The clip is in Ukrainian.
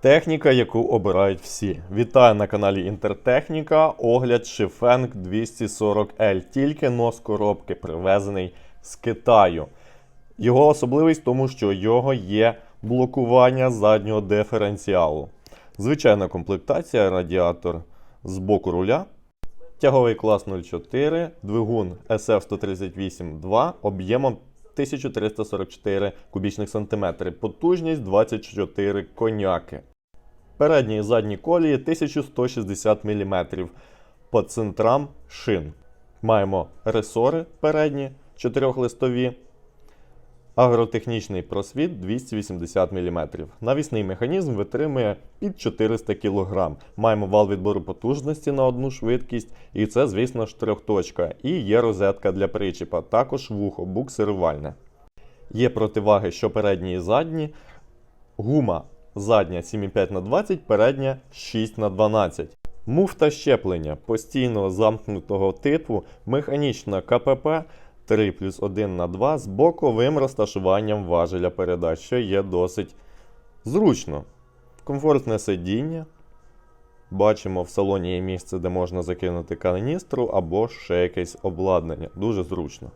Техніка, яку обирають всі. Вітаю на каналі Інтертехніка. Огляд Shifeng 240L. Тільки нос коробки привезений з Китаю. Його особливість в тому, що його є блокування заднього диференціалу. Звичайна комплектація, радіатор з боку руля. Тяговий клас 04, двигун SF-138-2 об'ємом 1344 кубічних сантиметри, потужність 24 коняки. Передні і задні колії 1160 мм по центрам шин. Маємо ресори передні 4-листові, агротехнічний просвіт 280 мм. Навісний механізм витримує під 400 кг. Маємо вал відбору потужності на одну швидкість, і це, звісно ж, трьохточка. І є розетка для причіпа, також вухо, буксирувальне. Є противаги, що передні і задні. Гума задня 7,5 на 20, передня 6 на 12. Муфта щеплення постійно замкнутого типу, механічна КПП 3 плюс 1 на 2 з боковим розташуванням важеля передач, що є досить зручно. Комфортне сидіння. Бачимо, в салоні є місце, де можна закинути каністру або ще якесь обладнання. Дуже зручно.